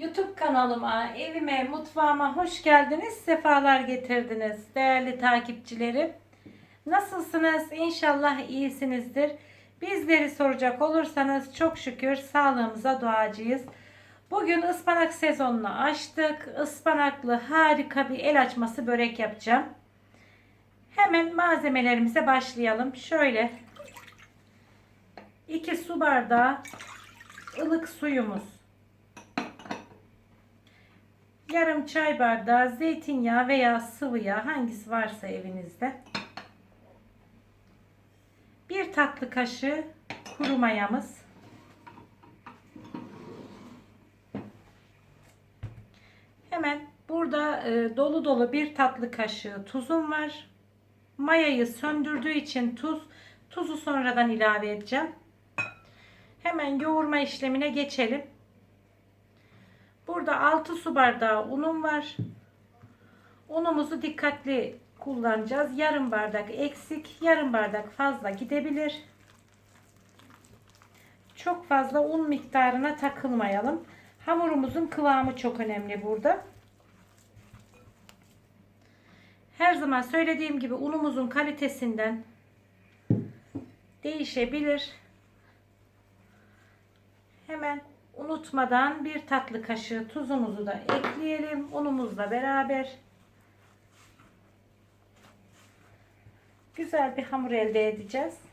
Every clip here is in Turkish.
YouTube kanalıma, evime, mutfağıma hoş geldiniz. Sefalar getirdiniz değerli takipçilerim. Nasılsınız? İnşallah iyisinizdir. Bizleri soracak olursanız çok şükür sağlığımıza duacıyız. Bugün ıspanak sezonunu açtık. Ispanaklı harika bir el açması börek yapacağım. Hemen malzemelerimize başlayalım. Şöyle 2 su bardağı ılık suyumuz. Yarım çay bardağı zeytinyağı veya sıvı yağ hangisi varsa evinizde. Bir tatlı kaşığı kuru mayamız. Hemen burada e, dolu dolu bir tatlı kaşığı tuzum var. Mayayı söndürdüğü için tuz, tuzu sonradan ilave edeceğim. Hemen yoğurma işlemine geçelim. Burada 6 su bardağı unum var. Unumuzu dikkatli kullanacağız. Yarım bardak eksik, yarım bardak fazla gidebilir. Çok fazla un miktarına takılmayalım. Hamurumuzun kıvamı çok önemli burada. Her zaman söylediğim gibi unumuzun kalitesinden değişebilir. Hemen unutmadan bir tatlı kaşığı tuzumuzu da ekleyelim unumuzla beraber. Güzel bir hamur elde edeceğiz.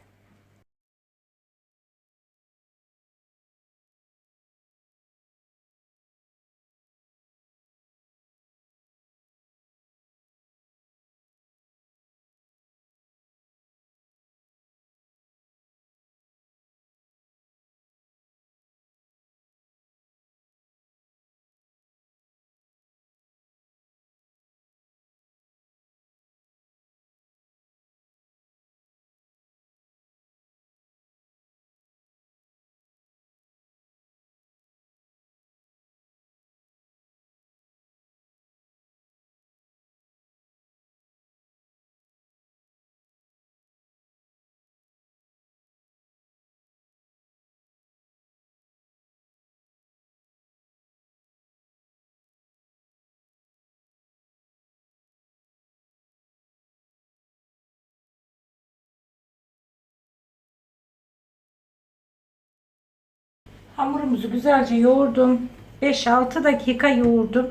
Hamurumuzu güzelce yoğurdum. 5-6 dakika yoğurdum.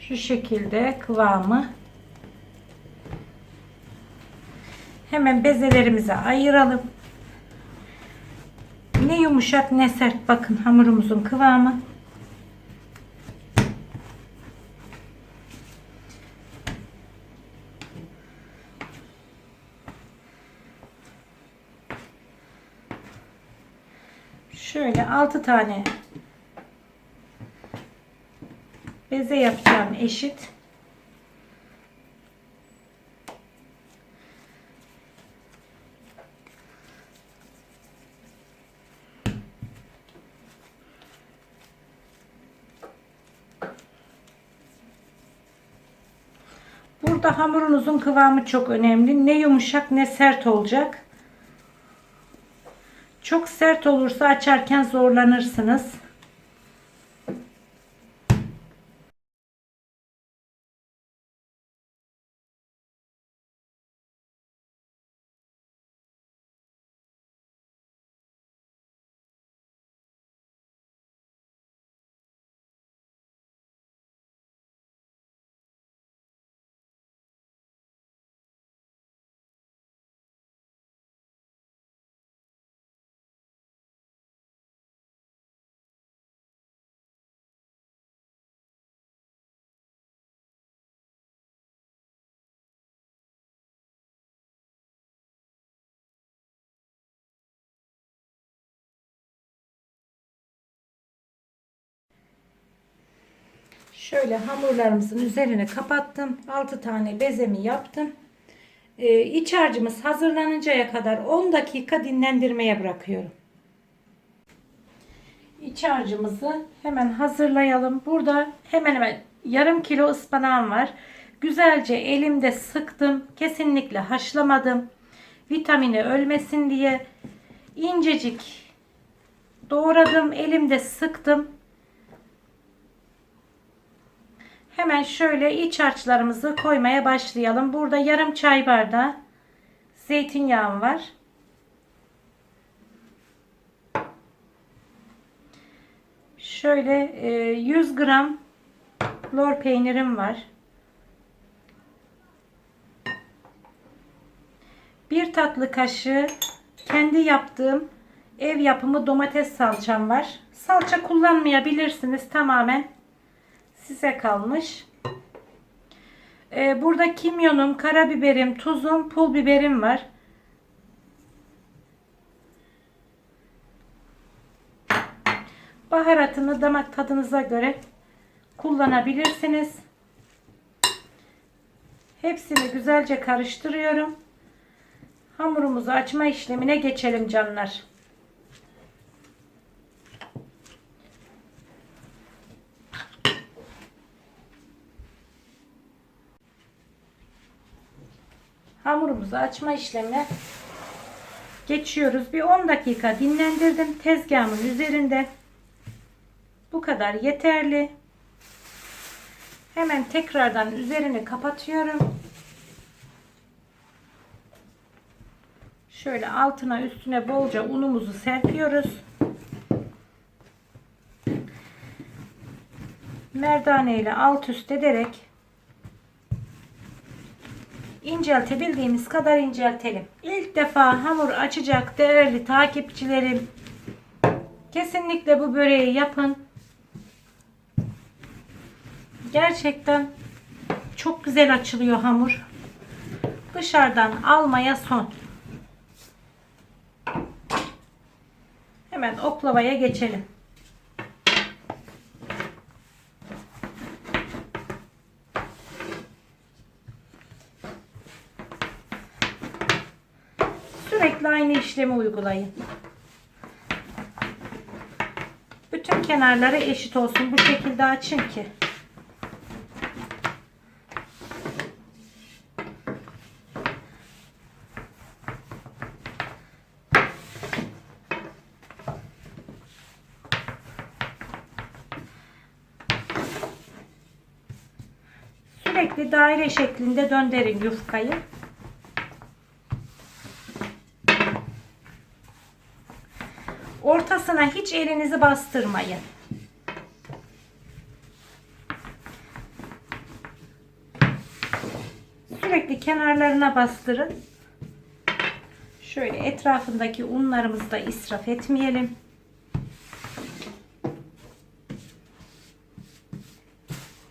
Şu şekilde kıvamı. Hemen bezelerimize ayıralım. Ne yumuşak ne sert bakın hamurumuzun kıvamı. Şöyle 6 tane beze yapacağım eşit. Burada hamurunuzun kıvamı çok önemli. Ne yumuşak ne sert olacak. Çok sert olursa açarken zorlanırsınız. Şöyle hamurlarımızın üzerine kapattım. 6 tane bezemi yaptım. Ee, iç harcımız hazırlanıncaya kadar 10 dakika dinlendirmeye bırakıyorum. İç harcımızı hemen hazırlayalım. Burada hemen hemen yarım kilo ıspanağım var. Güzelce elimde sıktım. Kesinlikle haşlamadım. Vitamini ölmesin diye incecik doğradım. Elimde sıktım. Hemen şöyle iç harçlarımızı koymaya başlayalım. Burada yarım çay bardağı zeytinyağım var. Şöyle e, 100 gram lor peynirim var. Bir tatlı kaşığı kendi yaptığım ev yapımı domates salçam var. Salça kullanmayabilirsiniz tamamen size kalmış. Ee, burada kimyonum, karabiberim, tuzum, pul biberim var. Baharatını damak tadınıza göre kullanabilirsiniz. Hepsini güzelce karıştırıyorum. Hamurumuzu açma işlemine geçelim canlar. Hamurumuzu açma işlemine geçiyoruz. Bir 10 dakika dinlendirdim tezgahımın üzerinde. Bu kadar yeterli. Hemen tekrardan üzerini kapatıyorum. Şöyle altına üstüne bolca unumuzu serpiyoruz. Merdane ile alt üst ederek inceltebildiğimiz kadar inceltelim. İlk defa hamur açacak değerli takipçilerim. Kesinlikle bu böreği yapın. Gerçekten çok güzel açılıyor hamur. Dışarıdan almaya son. Hemen oklavaya geçelim. Sürekli aynı işlemi uygulayın. Bütün kenarları eşit olsun. Bu şekilde açın ki. Sürekli daire şeklinde döndürün yufkayı. Ortasına hiç elinizi bastırmayın. Sürekli kenarlarına bastırın. Şöyle etrafındaki unlarımızı da israf etmeyelim.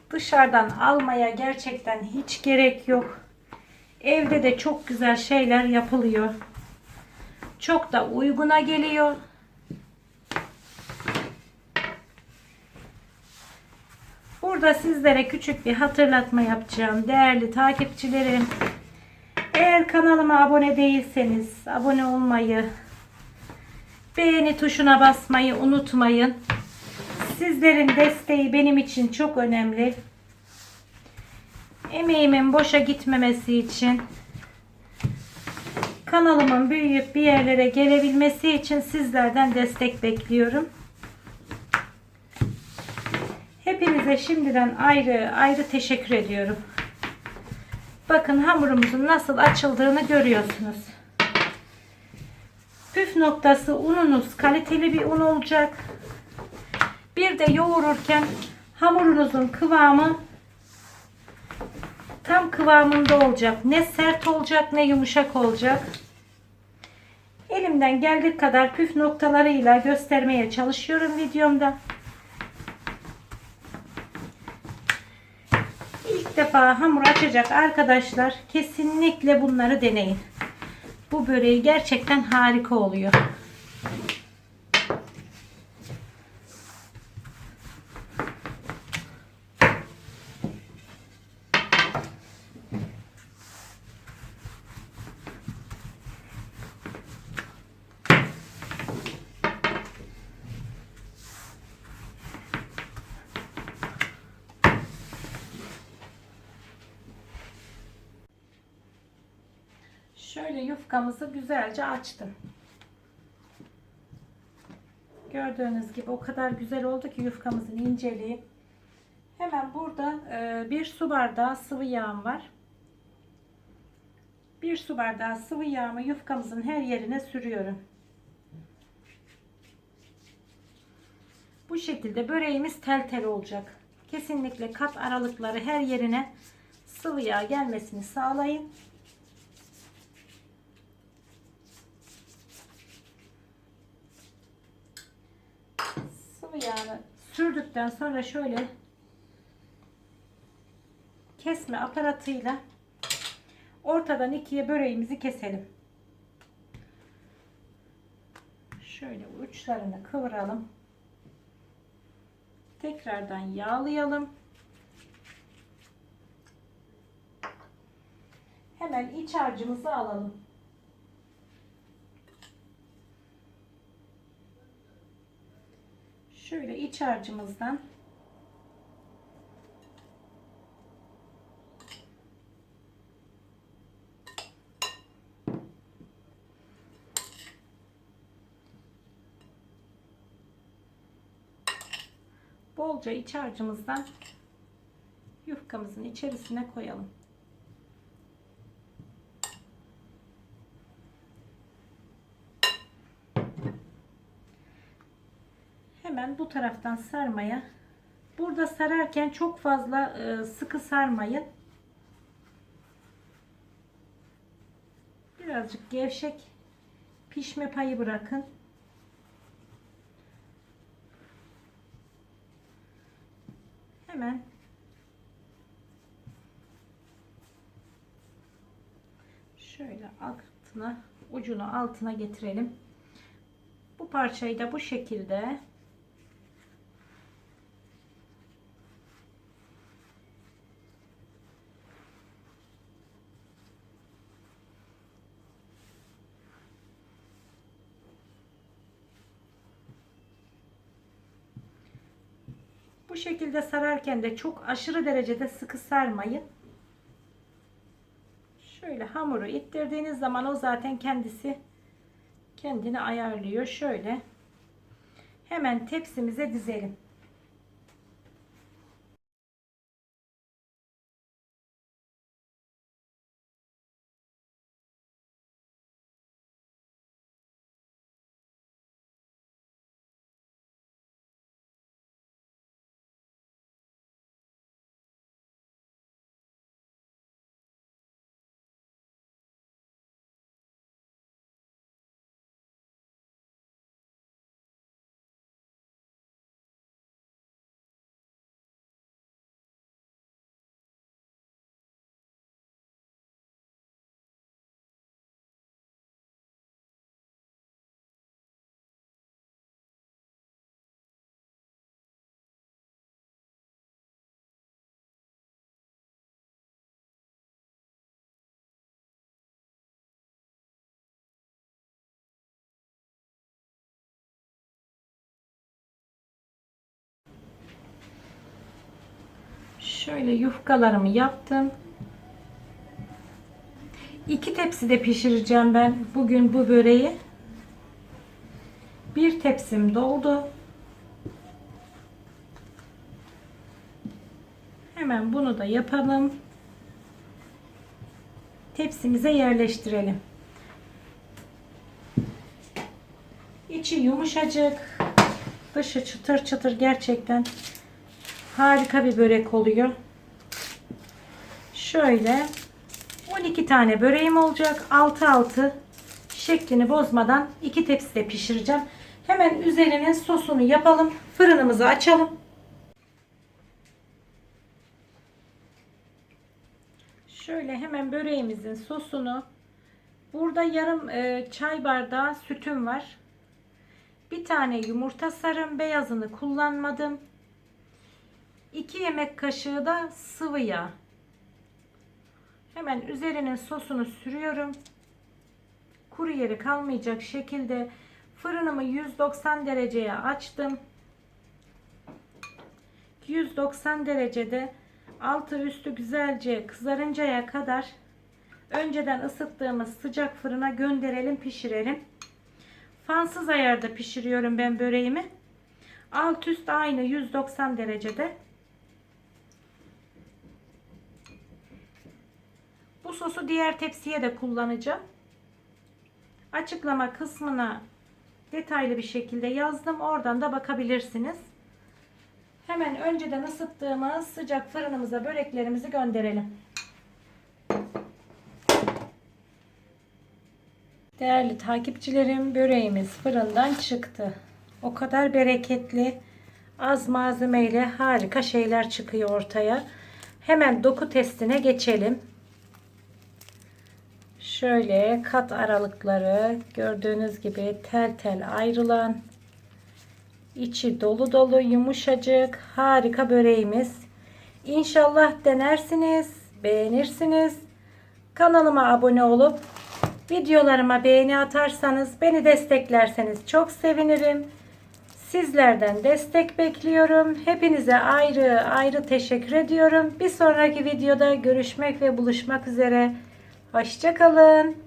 Dışarıdan almaya gerçekten hiç gerek yok. Evde de çok güzel şeyler yapılıyor. Çok da uyguna geliyor. Burada sizlere küçük bir hatırlatma yapacağım. Değerli takipçilerim. Eğer kanalıma abone değilseniz abone olmayı, beğeni tuşuna basmayı unutmayın. Sizlerin desteği benim için çok önemli. Emeğimin boşa gitmemesi için kanalımın büyüyüp bir yerlere gelebilmesi için sizlerden destek bekliyorum. Hepinize şimdiden ayrı ayrı teşekkür ediyorum. Bakın hamurumuzun nasıl açıldığını görüyorsunuz. Püf noktası ununuz kaliteli bir un olacak. Bir de yoğururken hamurunuzun kıvamı tam kıvamında olacak. Ne sert olacak ne yumuşak olacak. Elimden geldiği kadar püf noktalarıyla göstermeye çalışıyorum videomda. İlk defa hamur açacak arkadaşlar kesinlikle bunları deneyin. Bu böreği gerçekten harika oluyor. Şöyle yufkamızı güzelce açtım. Gördüğünüz gibi o kadar güzel oldu ki yufkamızın inceliği. Hemen burada e, bir su bardağı sıvı yağım var. Bir su bardağı sıvı yağımı yufkamızın her yerine sürüyorum. Bu şekilde böreğimiz tel tel olacak. Kesinlikle kat aralıkları her yerine sıvı yağ gelmesini sağlayın. Sıvı yağını sürdükten sonra şöyle kesme aparatıyla ortadan ikiye böreğimizi keselim. Şöyle uçlarını kıvıralım. Tekrardan yağlayalım. Hemen iç harcımızı alalım. Şöyle iç harcımızdan bolca iç harcımızdan yufkamızın içerisine koyalım. Hemen bu taraftan sarmaya. Burada sararken çok fazla e, sıkı sarmayın. Birazcık gevşek pişme payı bırakın. Hemen şöyle altına ucunu altına getirelim. Bu parçayı da bu şekilde Bu şekilde sararken de çok aşırı derecede sıkı sarmayın. Şöyle hamuru ittirdiğiniz zaman o zaten kendisi kendini ayarlıyor. Şöyle hemen tepsimize dizelim. Şöyle yufkalarımı yaptım. İki tepside pişireceğim ben bugün bu böreği. Bir tepsim doldu. Hemen bunu da yapalım. Tepsimize yerleştirelim. İçi yumuşacık. Dışı çıtır çıtır gerçekten harika bir börek oluyor. Şöyle 12 tane böreğim olacak. 6 6 şeklini bozmadan iki tepside pişireceğim. Hemen üzerine sosunu yapalım. Fırınımızı açalım. Şöyle hemen böreğimizin sosunu burada yarım e, çay bardağı sütüm var. Bir tane yumurta sarım beyazını kullanmadım. 2 yemek kaşığı da sıvı yağ. Hemen üzerine sosunu sürüyorum. Kuru yeri kalmayacak şekilde fırınımı 190 dereceye açtım. 190 derecede altı üstü güzelce kızarıncaya kadar önceden ısıttığımız sıcak fırına gönderelim pişirelim. Fansız ayarda pişiriyorum ben böreğimi. Alt üst aynı 190 derecede. Sosu diğer tepsiye de kullanacağım. Açıklama kısmına detaylı bir şekilde yazdım. Oradan da bakabilirsiniz. Hemen önceden ısıttığımız sıcak fırınımıza böreklerimizi gönderelim. Değerli takipçilerim böreğimiz fırından çıktı. O kadar bereketli az malzemeyle harika şeyler çıkıyor ortaya. Hemen doku testine geçelim. Şöyle kat aralıkları gördüğünüz gibi tel tel ayrılan içi dolu dolu yumuşacık harika böreğimiz. İnşallah denersiniz, beğenirsiniz. Kanalıma abone olup videolarıma beğeni atarsanız, beni desteklerseniz çok sevinirim. Sizlerden destek bekliyorum. Hepinize ayrı ayrı teşekkür ediyorum. Bir sonraki videoda görüşmek ve buluşmak üzere. Hoşçakalın.